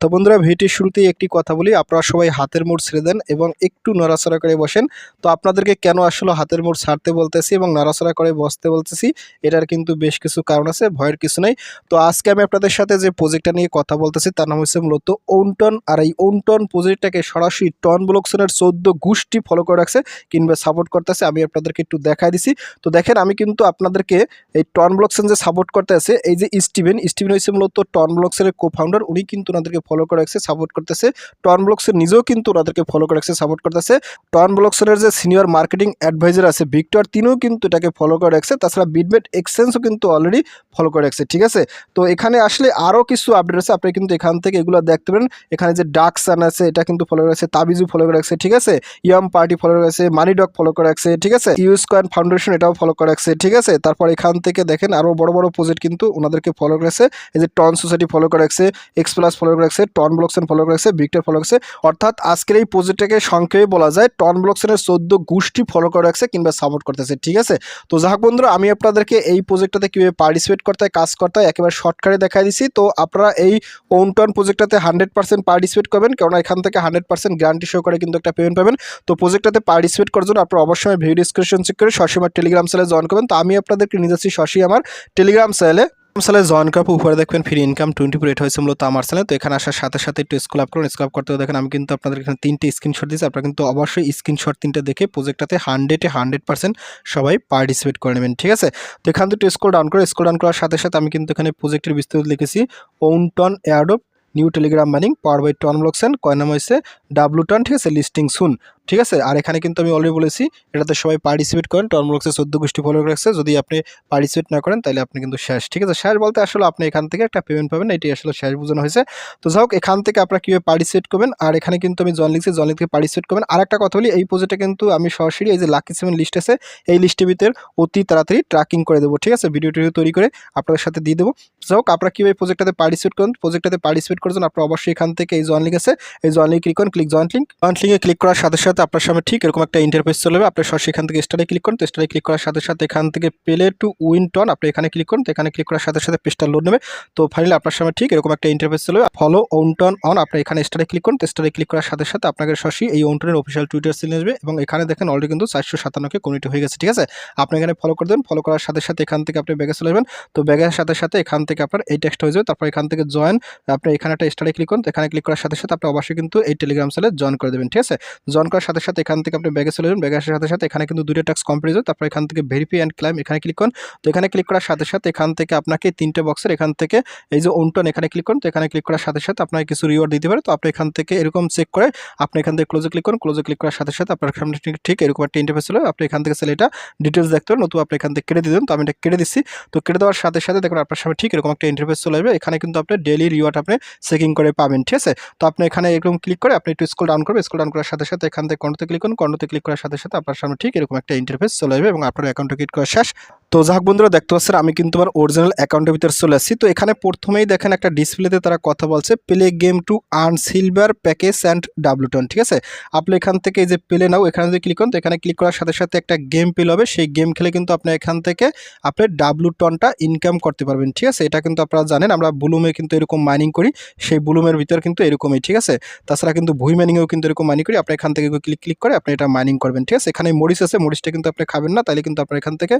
তো বন্ধুরা ভিডিওটির শুরুতেই একটি কথা বলি, আপনারা সবাই হাতের মোড় ছেড়ে দেন এবং একটু নড়াচড়া করে বসেন। তো আপনাদেরকে কেন আসলে হাতের মোড় ছাড়তে বলতেছি এবং নড়াচড়া করে বসতে বলতেছি, এটার কিন্তু বেশ কিছু কারণ আছে, ভয়ের কিছু নেই। তো আজকে আমি আপনাদের সাথে যে প্রজেক্টটা নিয়ে কথা বলতেছি, তার নাম হচ্ছে মূলত ওনটন আর এই ওনটন প্রজেক্টটাকে সরাসরি টন ব্লকসনের চোদ্দ গোষ্ঠী ফলো করে রাখছে কিংবা সাপোর্ট করতেছে, আমি আপনাদেরকে একটু দেখাই দিছি। তো দেখেন, আমি কিন্তু আপনাদেরকে এই টন ব্লকসেন যে সাপোর্ট করতে আছে, এই যে স্টিভেন স্টিভেন হচ্ছে মূলত টন ব্লকসের কো ফাউন্ডার উনি কিন্তু ওনাদেরকে ফলো করে রাখছে সাপোর্ট করতেছে টন ব্লকসের নিজেও কিন্তু ওনাদেরকে ফলো করে রাখছে সাপোর্ট করতেছে টন ব্লকসের যে সিনিয়র মার্কেটিং অ্যাডভাইজার আছে ভিক্টর তিনিও কিন্তু এটাকে ফলো করে রাখছে তাছাড়া বিটবেট এক্সচেঞ্জও কিন্তু অলরেডি ফলো করে রাখছে ঠিক আছে তো এখানে আসলে আরও কিছু আপডেট আছে আপনি কিন্তু এখান থেকে এগুলো দেখতে পারেন এখানে যে ডাক সান আছে এটা কিন্তু ফলো করে রাখছে তাবিজু ফলো করে রাখছে ঠিক আছে ইয়াম পার্টি ফলো করে রাখছে মানি ডক ফলো করে রাখছে ঠিক আছে ইউজ কয়েন ফাউন্ডেশন এটাও ফলো করে রাখছে ঠিক আছে তারপর এখান থেকে দেখেন আরও বড় বড় প্রজেক্ট কিন্তু ওনাদেরকে ফলো করেছে এই যে টন সোসাইটি ফলো করে রাখছে এক্স প্লাস ফলো করে রাখছে টন ব্লকসেন ফলো রাখছে ভিক্টর ফলো রাখছে। অর্থাৎ আজকের এই প্রজেক্টটাকে সংক্ষেপে বলা যায় টন ব্লকসেনের চোদ্দ গোষ্ঠী ফলো করে রাখছে কিংবা সাপোর্ট করতেছে, ঠিক আছে? তো যাক বন্ধুরা, আমি আপনাদেরকে এই প্রজেক্টটাতে কীভাবে পার্টিসিপেট করতে হয়, কাজ করতে হয়, একেবারে শর্টকাটে দেখাই দিছি তো আপনারা এই ওনটন প্রজেক্টটাতে হান্ড্রেড পার্সেন্ট পার্টিসিপেট করবেন কারণ এখান থেকে হান্ড্রেড পার্সেন্ট গ্যারান্টি শো করে কিন্তু একটা পেমেন্ট পাবেন। তো প্রজেক্টটাতে পার্টিসিপেট করার জন্য আপনারা অবশ্যই ভিডিও ডিসক্রিপশন চেক করে সরাসরি আমার টেলিগ্রাম চ্যানেলে জয়েন করবেন। তো আমি আপনাদেরকে নিয়ে যাচ্ছি সরাসরি আমার টেলিগ্রাম চ্যানেলে সালে জয়েন পর উপরে দেখবেন ফ্রি ইনকাম টোয়েন্টি ফোর হয়েছে মূলত আমার চ্যানেল তো এখানে আসার সাথে সাথে একটু স্কুল আপ করুন। স্কুল আপ করতে দেখেন আমি কিন্তু আপনাদের এখানে তিনটে স্ক্রিনশট দিয়েছি। আপনারা কিন্তু অবশ্যই স্ক্রিনশট তিনটে দেখে প্রজেক্টটাতে হান্ড্রেডে হান্ড্রেড পার্সেন্ট সবাই পার্টিসিপেট করে নেবেন, ঠিক আছে? তো এখান থেকে স্কুল ডাউন করে স্কুল ডাউন করার সাথে সাথে আমি কিন্তু এখানে প্রজেক্টের বিস্তারিত লিখেছি। Onton airdrop new Telegram mining power by TON ব্লকসেন কয় নাম হয়েছে? ডাব্লু টন ঠিক আছে? লিস্টিং সুন ঠিক আছে? আর এখানে কিন্তু আমি অলরেডি বলেছি, এটাতে সবাই পার্টিসিপেট করেন টন ব্লকসে চোদ্দ গোষ্ঠী ফলো রাখছে যদি আপনি পার্টিসিপেট না করেন, তাহলে আপনি কিন্তু শেষ, ঠিক আছে? শেষ বলতে আসলে আপনি এখান থেকে একটা পেমেন্ট পাবেন, এটি আসলে শেষ বোঝানো হয়েছে। তো যাই হোক, এখান থেকে আপনারা কীভাবে পার্টিসিপেট করবেন, আর এখানে কিন্তু আমি জন লিখছি জন লিখে পার্টিসিপেট করবেন। আর একটা কথা বলি, এই প্রজেক্টে কিন্তু আমি সরাসরি এই যে লাকি সেভেন লিস্ট আছে, এই লিস্টের ভিতরে অতি তাড়াতাড়ি ট্র্যাকিং করে দেবো, ঠিক আছে? ভিডিও টিডিও তৈরি করে আপনাদের সাথে দিয়ে দেবো। যাই হোক, আপনারা কীভাবে প্রজেক্টটাতে পার্টিসিপেট করুন প্রজেক্টটাতে পার্টিসিপেট করার জন্য আপনারা অবশ্যই এখান থেকে এই জয়েন লিঙ্ক আছে, এই জয়েন লিঙ্ক ক্লিক করুন ক্লিক জয়েন্ট লিঙ্ক জয়েন্ট লিঙ্কে ক্লিক করার সাথে সাথে আপনার সামনে ঠিক এরকম একটা ইন্টারফেস চলে যাবে। আপনি সরাসরি এখান থেকে স্টারে ক্লিক করুন। তো স্টারে ক্লিক করার সাথে সাথে এখান থেকে পেলে টু উইন টন আপনি এখানে ক্লিক করুন। তো এখানে ক্লিক করার সাথে সাথে পেজটা লোড নেবে। তো ফাইনালি আপনার সামনে ঠিক এরকম একটা ইন্টারফেস চলে যাবে। ফলো ওনটন অন আপনি এখানে স্টারে ক্লিক করুন। তো স্টারে ক্লিক করার সাথে সাথে আপনাকে সরাসরি এই ওনটনের অফিসিয়াল টুইটার সিলে আসবে। এবং এখানে দেখেন অলরেডি কিন্তু চারশো সাতান্নকে কমিটি হয়ে গেছে, ঠিক আছে? আপনি এখানে ফলো করে দেবেন। ফলো করার সাথে সাথে এখান থেকে আপনি ব্যাগে চলে যাবেন তো ব্যাগের সাথে সাথে এখান থেকে আপনার এই টেক্সট হয়ে যাবে। তারপর এখান থেকে জয়েন আপনি এখানে একটা স্টারে ক্লিক করুন। এখানে ক্লিক করার সাথে সাথে আপনি অবশ্যই কিন্তু এই টেলিগ্রাম চ্যানেলে জয়েন করে দেবেন, ঠিক আছে? জয়েন করার সাথে সাথে এখান থেকে আপনি ব্যাগে চলে যাবেন। ব্যাগের সাথে সাথে এখানে কিন্তু দুটো ট্যাক্স কমপ্লিট হয়ে তারপর এখান থেকে ভেরিফাই অ্যান্ড ক্লাইম এখানে ক্লিক করুন। তো এখানে ক্লিক করার সাথে সাথে এখান থেকে আপনাকে তিনটে বক্সের এখান থেকে এই যে ওনটন এখানে ক্লিক করুন। তো এখানে ক্লিক করার সাথে সাথে আপনাকে কিছু রিওয়ার্ড দিতে পারে। তো আপনি এখান থেকে এরকম চেক করে আপনি এখান থেকে ক্লোজে ক্লিক করুন। ক্লোজে ক্লিক করার সাথে সাথে আপনার সামনে ঠিক এরকম একটা ইন্টারফেস ছিল আপনি এখান থেকে সেটা ডিটেলস দেখতে পারেন। নতুন আপনি এখান থেকে কেটে দিবেন তো আমি এটা কেটে দিচ্ছি। তো কেটে দেওয়ার সাথে সাথে দেখুন আপনার সামনে ঠিক এরকম একটা ইন্টারফেস চলে আসবে এখানে কিন্তু আপনি ডেলি রিওয়ার্ড আপনি চেকিং করে পাবেন। ঠিক আছে? তো আপনি এখানে এরকম ক্লিক করে আপনি একটু স্কুল ডাউন করবেন। স্কুল ডাউন করার সাথে সাথে এখান থেকে কন্টোতে ক্লিক করুন কন্টোতে ক্লিক করার সাথে সাথে আপনার সামনে ঠিক এরকম একটা ইন্টারফেস চলে যাবে এবং আপনার অ্যাকাউন্টে ক্লিক করা শেষ। তো যাক বন্ধুরা, দেখতে পাচ্ছেন, আমি কিন্তু আমার অরিজিনাল অ্যাকাউন্টের ভিতরে চলে আসছি। তো এখানে প্রথমেই দেখেন একটা ডিসপ্লেতে তারা কথা বলছে play game to earn silver package and ডাব্লুটন ঠিক আছে? আপনি এখান থেকে এই যে প্লে নাও এখানে যদি ক্লিক করেন, তো এখানে ক্লিক করার সাথে সাথে একটা গেম পেল হবে সেই গেম খেলে কিন্তু আপনি এখান থেকে আপনি ডাব্লুটনটা ইনকাম করতে পারবেন, ঠিক আছে? এটা কিন্তু আপনারা জানেন, আমরা বুলুমে কিন্তু এরকম মাইনিং করি, সেই বুলুমের ভিতর কিন্তু এরকমই, ঠিক আছে? তাছাড়া কিন্তু ভুই মাইনিংয়েও কিন্তু এরকম মাইনিং করি, আপনি এখান থেকে ক্লিক ক্লিক করে আপনি এটা মাইনিং করবেন, ঠিক আছে? এখানে মরিচ আছে, মরিচটা কিন্তু আপনি খাবেন না তাহলে কিন্তু আপনার এখান থেকে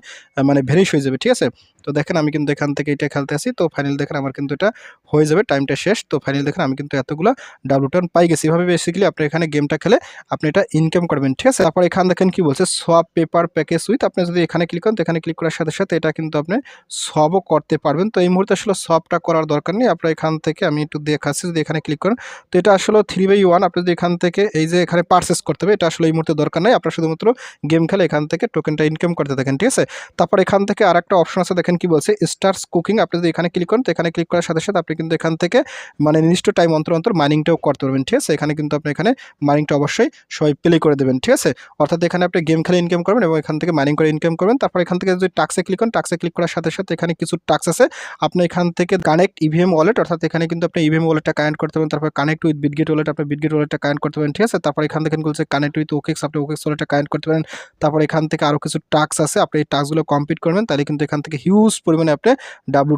মানে ভেনিশ হয়ে যাবে, ঠিক আছে? তো দেখেন আমি কিন্তু এখান থেকে এটা খেলতে আসি, তো ফাইনাল দেখেন আমার কিন্তু এটা হয়ে যাবে টাইমটা শেষ। তো ফাইনাল দেখেন আমি কিন্তু এতগুলো ডাবল টার্ন পাই গেছি। এভাবে বেসিক্যালি আপনি এখানে গেমটা খেলে আপনি এটা ইনকাম করবেন, ঠিক আছে? তারপর এখান দেখেন কি বলছে সব পেপার প্যাকেজ উইথ আপনি যদি এখানে ক্লিক করেন তো এখানে ক্লিক করার সাথে সাথে এটা কিন্তু আপনি সবও করতে পারবেন। তো এই মুহূর্তে আসলে সবটা করার দরকার নেই, আপনার এখান থেকে আমি একটু দেখাচ্ছি, যদি এখানে ক্লিক করেন। তো এটা আসলে থ্রি বাই ওয়ান আপনি যদি এখান থেকে এই যে এখানে পারচেস করতে হবে, এটা আসলে এই মুহূর্তে দরকার নেই। আপনার শুধুমাত্র গেম খেলে এখান থেকে টোকেনটা ইনকাম করতে থাকেন, ঠিক আছে? তারপর এখান থেকে আর একটা অপশন আছে, দেখেন কি বলছে স্টার্স কুকিং আপনি যদি এখানে ক্লিক করেন, তো এখানে ক্লিক করার সাথে সাথে আপনি কিন্তু এখান থেকে মানে নির্দিষ্ট টাইম অন্তর অন্তর মাইনিংটাও করতে পারবেন, ঠিক আছে? এখানে কিন্তু আপনি এখানে মাইনিংটা অবশ্যই সবাই প্লে করে দেবেন, ঠিক আছে? অর্থাৎ এখানে আপনি গেম খেলে ইনকাম করবেন এবং এখান থেকে মাইনিং করে ইনকাম করবেন। তারপর এখান থেকে যদি টাক্সে ক্লিক করেন টাক্সে ক্লিক করার সাথে সাথে এখানে কিছু টাক্স আছে। আপনি এখান থেকে কানেক্ট ইভিএম ওয়ালেট অর্থাৎ এখানে কিন্তু আপনি ইভিএম ওয়ালেটটা কানেক্ট করতে পারেন তারপর কানেক্ট উইথ বিটগেট ওয়ালেট আপনি বিটগেট ওয়ালেটটা কানেক্ট করতে পারেন ঠিক আছে? তারপর এখান থেকে বলছে কানেক্ট উইথ ওকেক্স আপনি ওকেক্স ওয়ালেটটা কানেক্ট করতে পারেন। তারপর এখান থেকে আরও কিছু টাক্স আছে, আপনি এই টাক্সগুলো কমপ্লিট করবেন তাহলে কিন্তু এখান থেকে হিউজ পরিমাণে আপনি ডাব্লু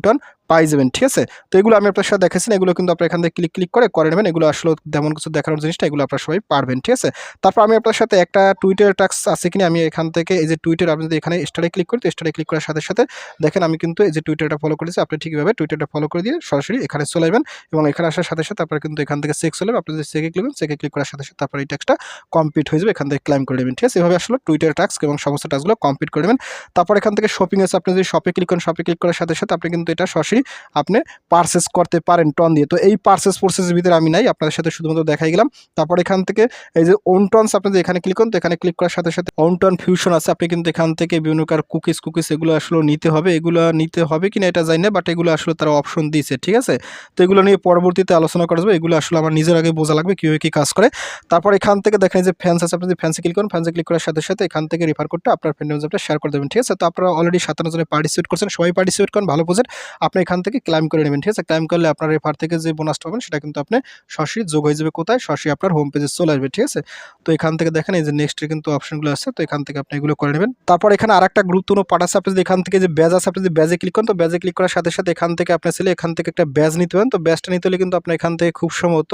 পাই যাবেন, ঠিক আছে? তো এগুলো আমি আপনার সাথে দেখাচ্ছি এগুলো কিন্তু আপনার এখান থেকে ক্লিক ক্লিক করে করে নেবেন। এগুলো আসলে তেমন কিছু দেখানোর জিনিসটা এগুলো আপনার সবাই পারবেন, ঠিক আছে? তারপর আমি আপনার সাথে একটা টুইটার টাক্স আছে কিনা, আমি এখান থেকে এই যে টুইটার আপনি যদি এখানে স্টারে ক্লিক করি তো স্টারে ক্লিক করার সাথে সাথে দেখেন আমি কিন্তু এই যে টুইটারটা ফলো করেছি, আপনি ঠিকভাবে টুইটারটা ফলো করে দিয়ে সরাসরি এখানে চলে যাবেন এবং এখানে আসার সাথে সাথে আপনার কিন্তু এখান থেকে চলে যাবে আপনি যদি চেকে ক্লিক করেন চেকে ক্লিক করার সাথে সাথে আপনার এই ট্যাক্সটা কমপ্লিট হয়ে যাবে, এখান থেকে ক্লাইম করে নেবেন, ঠিক আছে? এভাবে আসলে টুইটার টাক্স এবং সমস্ত টাস্কগুলো কমপ্লিট করে নেবেন। তারপর এখান থেকে শপিং আছে, আপনি যদি শপে ক্লিক করেন শপে ক্লিক করার সাথে সাথে আপনি কিন্তু এটা সরাসরি আপনি পারচেস করতে পারেন টন দিয়ে। তো এই পারচেস প্রসেসের ভিতরে আমি নাই, আপনাদের সাথে শুধুমাত্র দেখাই গেলাম। তারপর এখান থেকে এই যে ওনটনস আপনি যদি এখানে ক্লিক করেন, তো এখানে ক্লিক করার সাথে সাথে ওনটন ফিউশন আছে। আপনি কিন্তু এখান থেকে বিভিন্ন কার কুকিজ কুকিজ এগুলো আসলে নিতে হবে। এগুলো নিতে হবে কিনা এটা জানি না বাট এগুলো আসলে তারা অপশন দিয়েছে, ঠিক আছে? তো এগুলো নিয়ে পরবর্তীতে আলোচনা করা যাবে। এগুলো আসলে আমার নিজের আগে বোঝা লাগবে কীভাবে কী কাজ করে। তারপর এখান থেকে দেখেন যে ফ্যান্স আছে, আপনি ফ্যান্সে ক্লিক করেন ফ্যান্সে ক্লিক করার সাথে সাথে এখান থেকে রেফার করতে আপনার ফ্রেন্ড শেয়ার করে দেবেন, ঠিক আছে? তো আপনারা অলরেডি সাতান্ন জনে পার্টিসিপেট করছেন, সবাই পার্টিসিপেট করেন, ভালো বোঝেন। আপনি এখান থেকে ক্লাইম করে নেবেন, ঠিক আছে? ক্লাইম করলে আপনার রেফার থেকে যে বোনাসটা পাবেন, সেটা কিন্তু আপনি সরাসরি যোগ হয়ে যাবে কোথায়? সরাসরি আপনার হোম পেজে চলে আসবে, ঠিক আছে? তো এখান থেকে দেখেন এই যে নেক্সটের কিন্তু অপশনগুলো আছে, তো এখান থেকে আপনি এগুলো করে নেবেন। তারপর এখানে আর একটা গুরুত্বপূর্ণ আছে, আপনি এখান থেকে যে ব্যাজ আছে, আপনি যদি ব্যাজে ক্লিক করেন, তো ব্যাজে ক্লিক করার সাথে সাথে এখান থেকে আপনার ছেলে এখান থেকে একটা ব্যাজ নিতে পারেন। তো ব্যাজটা নিতে হলে কিন্তু আপনার এখান থেকে খুব সম্ভবত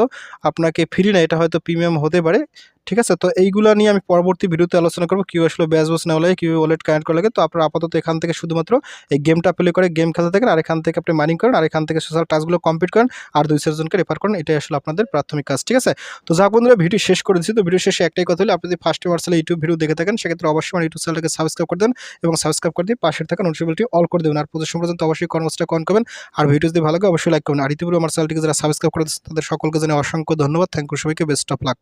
আপনাকে ফ্রি না, এটা হয়তো প্রিমিয়াম হতে পারে। ঠিক আছে? তো এইগুলো নিয়ে আমি পরবর্তী ভিডিওতে আলোচনা করব। কিউ আসলে ব্যাস বস নেওয়া লাগে কিউ ওয়ালেট কানেক্ট করা লাগে। তো আপনার আপাতত এখান থেকে শুধুমাত্র এই গেমটা প্লে করে গেম খেলতে থাকেন। আর এখান থেকে আপনি মাইনিং করেন। আর এখান থেকে সোশ্যাল টাস্কগুলো কমপ্লিট করেন। আর দুই চারজনকে রেফার করেন। এটাই আসলে আপনাদের প্রাথমিক কাজ, ঠিক আছে? তো যাক বন্ধুরা ভিডিও শেষ করে দিচ্ছি তো ভিডিও শেষে একটাই কথা হলো, আপনি যদি ফার্স্ট মার্সেলে ইউটিউব ভিডিও দেখে থাকেন, সেক্ষেত্রে অবশ্যই আমার ইউটিউব চ্যানেলকে সাবস্ক্রাইব করে দেন এবং সাবস্ক্রাইব করে দিয়ে পাশের থাকা নোটিফিকেশনটি অল করে দেবেন। আর প্রদর্শন পর্যন্ত অবশ্যই কর্মসূচিটা কন করবেন। আর ভিডিও যদি ভালো লাগে, অবশ্যই লাইক করবেন। আর ইতিপূর্বে আমার চ্যানেলটিকে যারা সাবস্ক্রাইব করে তাদের সকলকে জানিয়ে অসংখ্য ধন্যবাদ। থ্যাংক ইউ সবাইকে। Best of luck